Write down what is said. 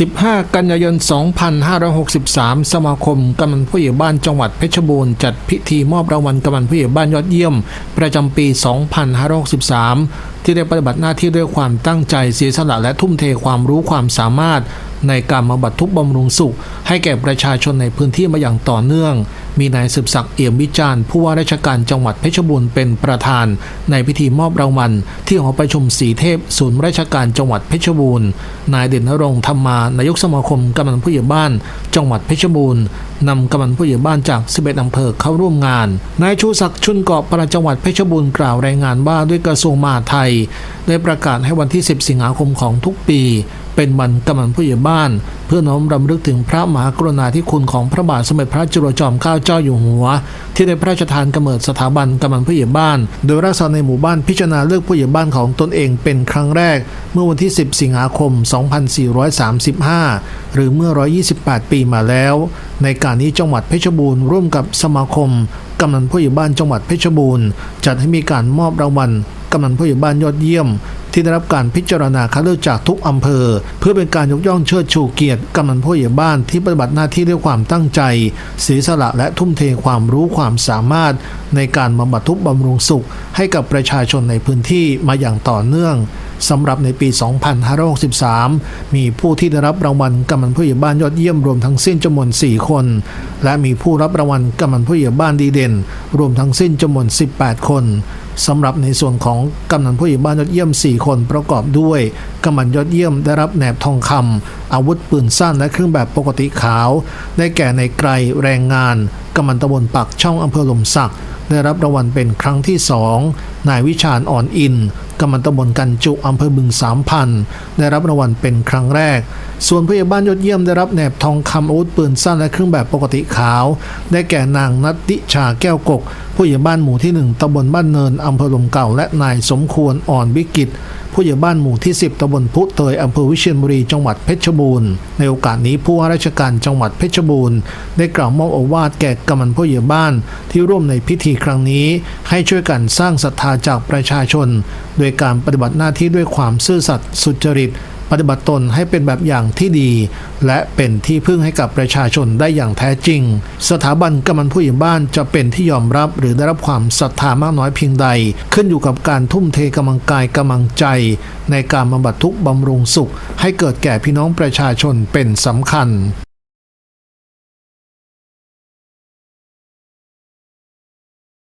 15 กันยายน 2563 สมาคมกำนันผู้ใหญ่บ้านจังหวัดเพชรบูรณ์จัดพิธีมอบรางวัลกำนันผู้ใหญ่บ้านยอดเยี่ยม ประจำปี 2563 ที่ได้ปฏิบัติหน้าที่ด้วยความตั้งใจเสียสละและทุ่มเทความรู้ความสามารถ ในการมาบัตทุกบำรุงสุข ให้แก่ประชาชนในพื้นที่มาอย่างต่อเนื่อง มีนายสืบศักดิ์เอี่ยมวิจารณ์ผู้ว่าราชการจังหวัดเพชรบูรณ์เป็นประธาน ในพิธีมอบรางวัล ที่หอประชุมสีเทพ ศูนย์ราชการจังหวัดเพชรบูรณ์ นายเด่นนรงค์ธรรมานายกสมาคมกำนันผู้ใหญ่บ้าน จังหวัดเพชรบูรณ์นำกำนันผู้ใหญ่บ้านจาก 11อำเภอเข้าร่วมงาน นายชูศักดิ์ชุนเกาะประจังหวัดเพชรบูรณ์กล่าวรายงานว่าด้วยกระทรวงมหาดไทย ได้ประกาศให้วันที่ 10 สิงหาคมของทุกปี เป็นวันกำนันผู้ใหญ่บ้าน เพื่อน้อมรำลึกถึงพระมหากรุณาธิคุณของพระบาทสมเด็จพระจุลจอมเกล้าเจ้าอยู่หัว ที่ได้พระราชทานกำเนิดสถาบันกำนันผู้ใหญ่บ้าน โดยรักษาในหมู่บ้านพิจารณาเลือกผู้ใหญ่บ้านของตนเองเป็นครั้งแรก เมื่อวันที่ 10 สิงหาคม 2435 หรือเมื่อ 128 ปีมาแล้ว ในการนี้จังหวัดเพชรบูรณ์ร่วมกับสมาคมกำนันผู้ใหญ่บ้านจังหวัดเพชรบูรณ์จัดให้มีการมอบรางวัลกำนันผู้ใหญ่บ้านยอดเยี่ยม ที่ได้รับการพิจารณาคัดเลือกจากทุกอำเภอ เพื่อเป็นการยกย่องเชิดชูเกียรติกำนันผู้ใหญ่บ้านที่ปฏิบัติหน้าที่ด้วยความตั้งใจเสียสละและทุ่มเทความรู้ความสามารถ ในการบำบัดทุกบำรุงสุข ให้กับประชาชนในพื้นที่มาอย่างต่อเนื่อง สำหรับในปี 2563 มีผู้ที่ได้รับรางวัลกำนันผู้ใหญ่บ้านยอดเยี่ยมรวมทั้งสิ้นจำนวน 4 คน และมีผู้รับรางวัลกำนันผู้ใหญ่บ้านดีเด่น รวมทั้งสิ้นจำนวน 18 คนสำหรับในส่วนของกำนันผู้ใหญ่บ้านยอดเยี่ยม 4 คนประกอบด้วยกำนันยอดเยี่ยมได้รับแหนบทองคำอาวุธปืนสั้นและเครื่องแบบปกติขาว ได้แก่ในไกรแรงงานกำนันตำบลปักช่องอำเภอหลมสักได้รับรางวัลเป็นครั้งที่สองนายวิชาญอ่อนอิน กำมันตำบลกันจุอำเภอบึงสามพันได้รับรางวัลเป็นครั้งแรก ส่วนผู้ใหญ่บ้านยอดเยี่ยมได้รับแหนบทองคำอาวุธปืนสั้นและเครื่องแบบปกติขาว ได้แก่นางนัตติชาแก้วกก ผู้ใหญ่บ้านหมู่ที่หนึ่งตำบลบ้านเนินอำเภอลมเก่าและนายสมควรอ่อนวิกิต ผู้ใหญ่บ้านหมู่ที่ 10ตำบลพุเตยอำเภอวิเชียรบุรีจังหวัดเพชรบูรณ์ในโอกาสนี้ผู้ว่าราชการจังหวัดเพชรบูรณ์ได้กล่าวมอบโอวาทแก่กำมันผู้ใหญ่บ้านที่ร่วมในพิธีครั้งนี้ ให้ช่วยกันสร้างศรัทธาจากประชาชน โดยการปฏิบัติหน้าที่ด้วยความซื่อสัตย์สุจริต ปฏิบัติตนให้เป็นแบบอย่างที่ดี และเป็นที่พึ่งให้กับประชาชนได้อย่างแท้จริง สถาบันกำมันผู้ใหญ่บ้านจะเป็นที่ยอมรับหรือได้รับความศรัทธามากน้อยเพียงใด ขึ้นอยู่กับการทุ่มเทกำลังกายกำลังใจ ในการบำบัดทุกข์บำรุงสุข ให้เกิดแก่พี่น้องประชาชนเป็นสำคัญ